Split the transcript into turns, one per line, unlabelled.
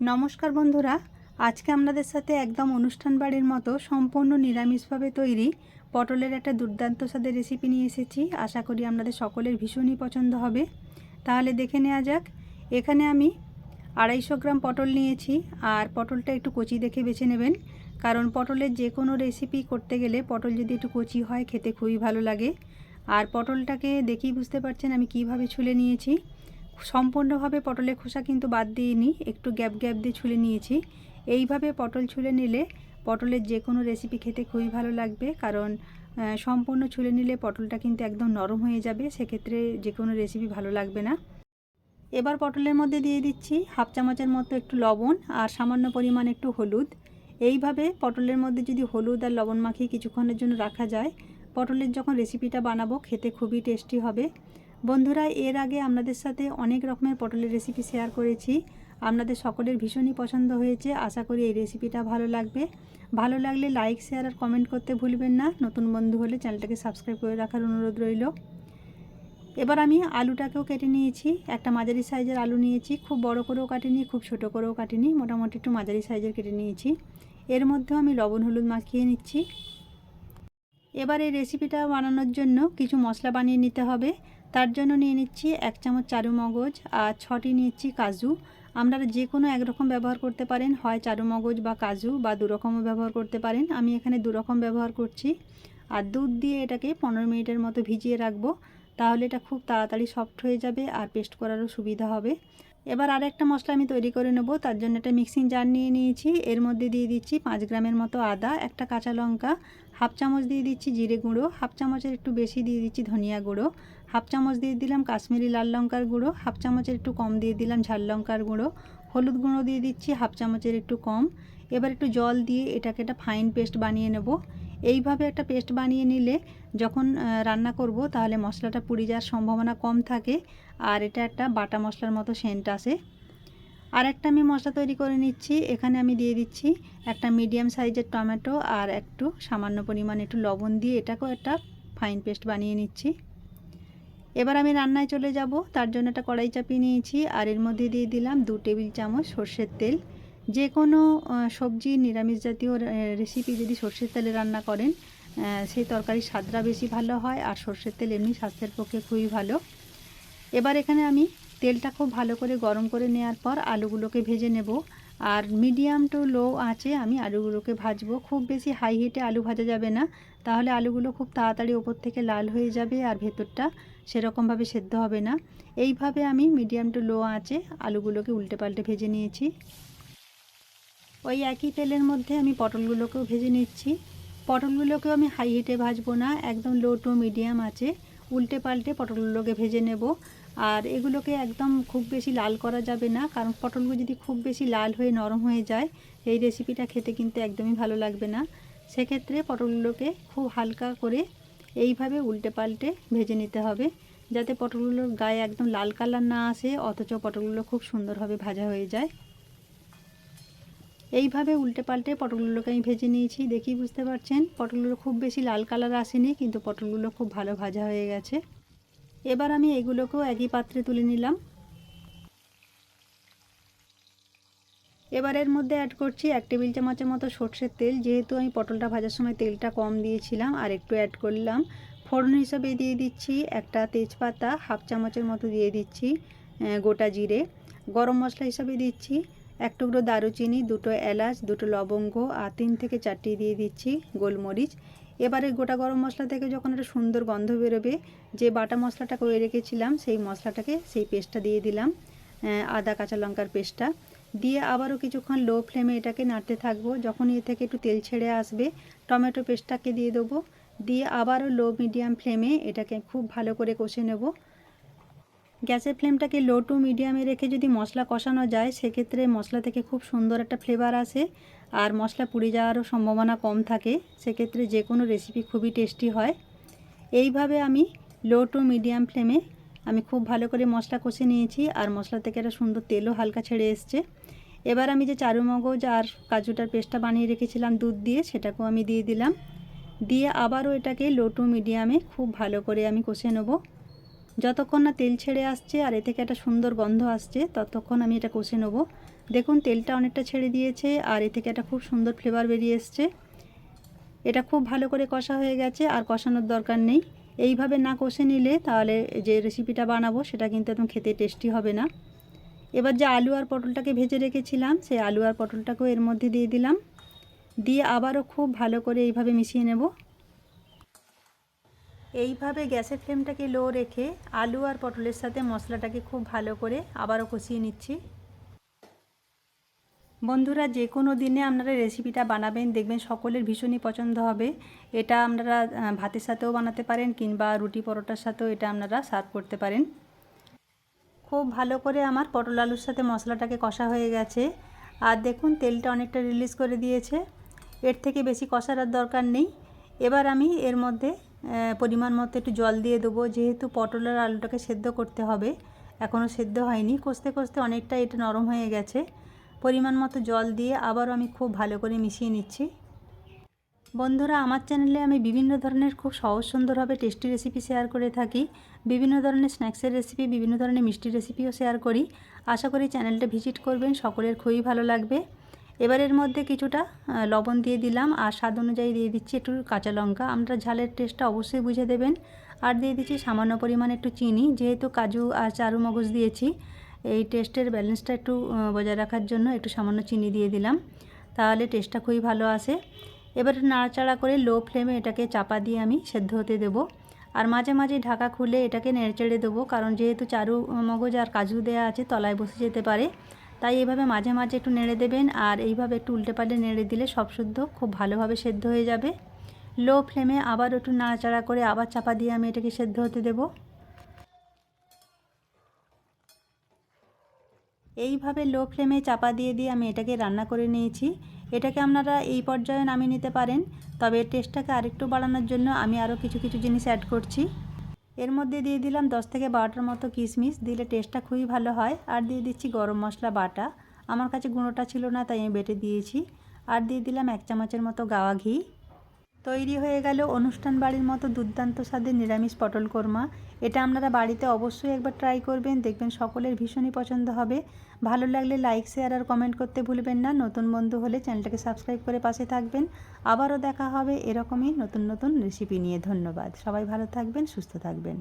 নমস্কার বন্ধুরা, আজকে আপনাদের সাথে একদম অনুষ্ঠান বাড়ির মতো সম্পূর্ণ নিরামিষভাবে তৈরি পটলের একটা দুর্দান্ত স্বাদের রেসিপি নিয়ে এসেছি। আশা করি আপনাদের সকলের ভীষণই পছন্দ হবে। তাহলে দেখে নেওয়া যাক, এখানে আমি আড়াইশো গ্রাম পটল নিয়েছি আর পটলটা একটু কচি দেখে বেছে নেবেন। কারণ পটলের যে কোনো রেসিপি করতে গেলে পটল যদি একটু কচি হয়, খেতে খুবই ভালো লাগে। আর পটলটাকে দেখেই বুঝতে পারছেন আমি কীভাবে ছুলে নিয়েছি। সম্পূর্ণভাবে পটলের খোসা কিন্তু বাদ দিইনি, একটু গ্যাপ গ্যাপ দিয়ে ছুলে নিয়েছি। এইভাবে পটল ছুলে নিলে পটলের যে কোনো রেসিপি খেতে খুবই ভালো লাগবে, কারণ সম্পূর্ণ ছুলে নিলে পটলটা কিন্তু একদম নরম হয়ে যাবে, সেক্ষেত্রে যে কোনো রেসিপি ভালো লাগবে না। এবার পটলের মধ্যে দিয়ে দিচ্ছি হাফ চামচের মতো একটু লবণ আর সামান্য পরিমাণ একটু হলুদ। এইভাবে পটলের মধ্যে যদি হলুদ আর লবণ মাখিয়ে কিছুক্ষণের জন্য রাখা যায়, পটলের যখন রেসিপিটা বানাবো, খেতে খুবই টেস্টি হবে। বন্ধুরা, এর আগে আপনাদের সাথে অনেক রকমের পটলের রেসিপি শেয়ার করেছি। আপনাদের সকলের ভীষণই পছন্দ হয়েছে। আশা করি এই রেসিপিটা ভালো লাগবে। ভালো লাগলে লাইক শেয়ার আর কমেন্ট করতে ভুলবেন না। নতুন বন্ধু হলে চ্যানেলটাকে সাবস্ক্রাইব করে রাখার অনুরোধ রইল। এবার আমি আলুটাকেও কেটে নিয়েছি। একটা মাঝারি সাইজের আলু নিয়েছি। খুব বড় করেও কাটিনি, খুব ছোট করেও কাটিনি। মোটামুটি একটু মাঝারি সাইজের কেটে নিয়েছি। এর মধ্যেও আমি লবণ, হলুদ মাখিয়ে নিচ্ছি। এবার এই রেসিপিটা বানানোর জন্য কিছু মশলা বানিয়ে নিতে হবে। তার জন্য নিয়ে নিচ্ছি এক চামচ চারু মগজ আর ছটি নিচ্ছি কাজু। আপনারা যে কোনো একরকম ব্যবহার করতে পারেন, হয় চারু মগজ বা কাজু বা দুরকমও ব্যবহার করতে পারেন। আমি এখানে দুরকম ব্যবহার করছি। আর দুধ দিয়ে এটাকে পনেরো মিনিটের মতো ভিজিয়ে রাখব। তাহলে এটা খুব তাড়াতাড়ি সফট হয়ে যাবে আর পেস্ট করারও সুবিধা হবে। এবার আর একটা মশলা আমি তৈরি করে নেব। তার জন্য একটা মিক্সিং জার নিয়ে নিয়েছি। এর মধ্যে দিয়ে দিচ্ছি পাঁচ গ্রামের মতো আদা, একটা কাঁচা লঙ্কা, হাফ চামচ দিয়ে দিচ্ছি জিরে গুঁড়ো, হাফ চামচের একটু বেশি দিয়ে দিচ্ছি ধনিয়া গুঁড়ো। হাফ চামচ দিয়ে দিলাম কাশ্মীরি লাল লঙ্কার গুঁড়ো, হাফ চামচের একটু কম দিয়ে দিলাম ঝাল লঙ্কার গুঁড়ো, হলুদ গুঁড়ো দিয়ে দিচ্ছি হাফ চামচের একটু কম। এবার একটু জল দিয়ে এটাকে একটা ফাইন পেস্ট বানিয়ে নেব। এইভাবে একটা পেস্ট বানিয়ে নিলে যখন রান্না করব তাহলে মশলাটা পুড়ে যাওয়ার সম্ভাবনা কম থাকে আর এটা একটা বাটা মশলার মতো সেন্ট আসে আর একটা আমি মশলা তৈরি করে নিচ্ছি। এখানে আমি দিয়ে দিচ্ছি একটা মিডিয়াম সাইজের টমেটো আর একটু সামান্য পরিমাণ একটু লবণ দিয়ে এটাকেও একটা ফাইন পেস্ট বানিয়ে নিচ্ছি। এবার আমি রান্নায় চলে যাব। তার জন্য একটা কড়াই চাপিয়ে নিয়েছি আর এর মধ্যে দিয়ে দিলাম দু টেবিল চামচ সর্ষের তেল। যে কোনো সবজি নিরামিষ জাতীয় রেসিপি যদি সর্ষের তেলে রান্না করেন সেই তরকারির স্বাদটা বেশি ভালো হয় আর সর্ষের তেল এমনি স্বাস্থ্যের পক্ষে খুবই ভালো। এবার এখানে আমি তেলটা খুব ভালো করে গরম করে নেওয়ার পর আলুগুলোকে ভেজে নেব। আর মিডিয়াম টু লো আছে, আমি আলুগুলোকে ভাজবো। খুব বেশি হাই হিটে আলু ভাজা যাবে না। তাহলে আলুগুলো খুব তাড়াতাড়ি ওপর থেকে লাল হয়ে যাবে আর ভেতরটা সেরকমভাবে সেদ্ধ হবে না। এইভাবে আমি মিডিয়াম টু লো আছে, আলুগুলোকে উল্টে পাল্টে ভেজে নিয়েছি। ওই একই তেলের মধ্যে আমি পটলগুলোকেও ভেজে নিচ্ছি। পটলগুলোকেও আমি হাই হিটে ভাজবো না, একদম লো টু মিডিয়াম আছে। উল্টে পাল্টে পটলগুলোকে ভেজে নেব। আর এগুলোকে একদম খুব বেশি লাল করা যাবে না, কারণ পটলগুলো যদি খুব বেশি লাল হয়ে নরম হয়ে যায়, এই রেসিপিটা খেতে কিন্তু একদমই ভালো লাগবে না। সেক্ষেত্রে পটলগুলোকে খুব হালকা করে এইভাবে উল্টে পাল্টে ভেজে নিতে হবে, যাতে পটলগুলোর গায়ে একদম লাল কালার না আসে, অথচ পটলগুলো খুব সুন্দরভাবে ভাজা হয়ে যায়। এইভাবে উল্টে পাল্টে পটলগুলোকে আমি ভেজে নিয়েছি দেখি বুঝতে পারছেন, পটলগুলো খুব বেশি লাল কালার আসেনি, কিন্তু পটলগুলো খুব ভালো ভাজা হয়ে গেছে। এবার আমি এগুলোকেও একই পাত্রে তুলে নিলাম। এবার এর মধ্যে অ্যাড করছি এক টেবিল চামচের মতো সর্ষের তেল। যেহেতু আমি পটলটা ভাজার সময় তেলটা কম দিয়েছিলাম, আর একটু অ্যাড করলাম। ফোড়ন হিসাবে দিয়ে দিচ্ছি একটা তেজপাতা, হাফ চামচের মতো দিয়ে দিচ্ছি গোটা জিরে। গরম মশলা হিসাবে দিচ্ছি এক টুকরো দারুচিনি, দুটো এলাচ, দুটো লবঙ্গ, আর তিন থেকে চারটি দিয়ে দিচ্ছি গোলমরিচ। এবারে গোটা গরম মশলা থেকে যখন একটা সুন্দর গন্ধ বেরোবে, যে বাটা মশলাটা করে রেখেছিলাম, সেই মশলাটাকে সেই পেস্টটা দিয়ে দিলাম আদা, কাঁচা লঙ্কার পেস্টটা। দিয়ে আবারও কিছুক্ষণ লো ফ্লেমে এটাকে নাড়তে থাকব। যখন এ থেকে একটু তেল ছেড়ে আসবে, টমেটো পেস্টটাকে দিয়ে দেবো। দিয়ে আবারও লো মিডিয়াম ফ্লেমে এটাকে খুব ভালো করে কষে নেব। গ্যাসের ফ্লেমটাকে লো টু মিডিয়ামে রেখে যদি মশলা কষানো যায়, সেক্ষেত্রে মশলা থেকে খুব সুন্দর একটা ফ্লেভার আসে। আর মশলা পুড়ে যাওয়ারও সম্ভাবনা কম থাকে, সেক্ষেত্রে যে কোনো রেসিপি খুবই টেস্টি হয়। এইভাবে আমি লো টু মিডিয়াম ফ্লেমে আমি খুব ভালো করে মশলা কষে নিয়েছি আর মশলা থেকে একটা সুন্দর তেলও হালকা ছেড়ে এসছে। এবার আমি যে চারু মগজ আর কাজুটার পেস্টটা বানিয়ে রেখেছিলাম দুধ দিয়ে, সেটাকেও আমি দিয়ে দিলাম। দিয়ে আবারও এটাকে লো টু মিডিয়ামে খুব ভালো করে আমি কষে নেব। যতক্ষণ না তেল ছেড়ে আসছে আর এ থেকে একটা সুন্দর গন্ধ আসছে, ততক্ষণ আমি এটা কষে নেব। দেখুন, তেলটা অনেকটা ছেড়ে দিয়েছে আর এ থেকে একটা খুব সুন্দর ফ্লেভার বেরিয়ে এসছে। এটা খুব ভালো করে কষা হয়ে গেছে, আর কষানোর দরকার নেই। এইভাবে না কষে নিলে তাহলে যে রেসিপিটা বানাবো সেটা কিন্তু একদম খেতে টেস্টি হবে না। এবার যে আলু আর পটলটাকে ভেজে রেখেছিলাম, সেই আলু আর পটলটাকেও এর মধ্যে দিয়ে দিলাম। দিয়ে আবারও খুব ভালো করে এইভাবে মিশিয়ে নেব। এইভাবে গ্যাসের ফ্লেমটাকে লো রেখে আলু আর পটলের সাথে মশলাটাকে খুব ভালো করে আবারও কষিয়ে নিচ্ছি। বন্ধুরা, যে কোনো দিনে আপনারা রেসিপিটা বানাবেন, দেখবেন সকলের ভীষণই পছন্দ হবে। এটা আপনারা ভাতের সাথেও বানাতে পারেন কিংবা রুটি পরোটার সাথেও এটা আপনারা সার্ভ করতে পারেন। খুব ভালো করে আমার পটল আলুর সাথে মশলাটাকে কষা হয়ে গেছে। আর দেখুন, তেলটা অনেকটা রিলিজ করে দিয়েছে। এর থেকে বেশি কষার আর দরকার নেই। এবার আমি এর মধ্যে পরিমাণ মতো একটু জল দিয়ে দেবো। যেহেতু পটল আর আলুটাকে সেদ্ধ করতে হবে এখনও সেদ্ধ হয়নি। কষতে কষতে অনেকটা এটা নরম হয়ে গেছে। পরিমাণ মতো জল দিয়ে আবারও আমি খুব ভালো করে মিশিয়ে নিচ্ছি। বন্ধুরা, আমার চ্যানেলে আমি বিভিন্ন ধরনের খুব সহজ সুন্দরভাবে টেস্টি রেসিপি শেয়ার করে থাকি। বিভিন্ন ধরনের স্ন্যাক্সের রেসিপি, বিভিন্ন ধরনের মিষ্টি রেসিপিও শেয়ার করি। আশা করি চ্যানেলটা ভিজিট করবেন, সকলের খুবই ভালো লাগবে। এবারের মধ্যে কিছুটা লবণ দিয়ে দিলাম আর স্বাদ অনুযায়ী দিয়ে দিচ্ছি একটু কাঁচা লঙ্কা। আমরা ঝালের টেস্টটা অবশ্যই বুঝে দেবেন। আর দিয়ে দিচ্ছি সামান্য পরিমাণে একটু চিনি, যেহেতু কাজু আর চারু মগজ দিয়েছি। এই টেস্টের ব্যালেন্সটা একটু বজায় রাখার জন্য একটু সামান্য চিনি দিয়ে দিলাম। তাহলে টেস্টটা খুবই ভালো আসে। এবার নাড়াচাড়া করে লো ফ্লেমে এটাকে চাপা দিয়ে আমি সেদ্ধ হতে দেবো। আর মাঝে মাঝে ঢাকা খুলে এটাকে নেড়েচেড়ে দেবো, কারণ যেহেতু চারু মগজ আর কাজু দেওয়া আছে, তলায় বসে যেতে পারে। তাই এইভাবে মাঝে মাঝে একটু নেড়ে দেবেন, আর এইভাবে একটু উল্টে পাল্টে নেড়ে দিলে সব শুদ্ধ, খুব ভালোভাবে সেদ্ধ হয়ে যাবে। লো ফ্লেমে আবার একটু নাড়াচাড়া করে আবার চাপা দিয়ে আমি এটাকে সেদ্ধ হতে দেবো। এইভাবে লো ফ্লেমে চাপা দিয়ে দিয়ে আমি এটাকে রান্না করে নিয়েছি। এটাকে আপনারা এই পর্যায়ে নামিয়ে নিতে পারেন। তবে টেস্টটাকে আরেকটু বাড়ানোর জন্য আমি আরও কিছু কিছু জিনিস অ্যাড করছি। এর মধ্যে দিয়ে দিলাম দশ থেকে বারোটার মতো কিশমিশ। দিলে টেস্টটা খুবই ভালো হয়। আর দিয়ে দিচ্ছি গরম মশলা বাটা। আমার কাছে গুঁড়োটা ছিল না, তাই আমি বেটে দিয়েছি। আর দিয়ে দিলাম এক চামচের মতো গাওয়া ঘি। তৈরি হয়ে গেল অনুষ্ঠান বাড়ির মতো দুর্দান্ত স্বাদের নিরামিষ পটল কোরমা। এটা আপনারা বাড়িতে অবশ্যই একবার ট্রাই করবেন, দেখবেন সকলের ভীষণই পছন্দ হবে। ভালো লাগলে লাইক শেয়ার আর কমেন্ট করতে ভুলবেন না। নতুন বন্ধু হলে চ্যানেলটাকে সাবস্ক্রাইব করে পাশে থাকবেন। আবারও দেখা হবে এরকমই নতুন নতুন রেসিপি নিয়ে। ধন্যবাদ। সবাই ভালো থাকবেন, সুস্থ থাকবেন।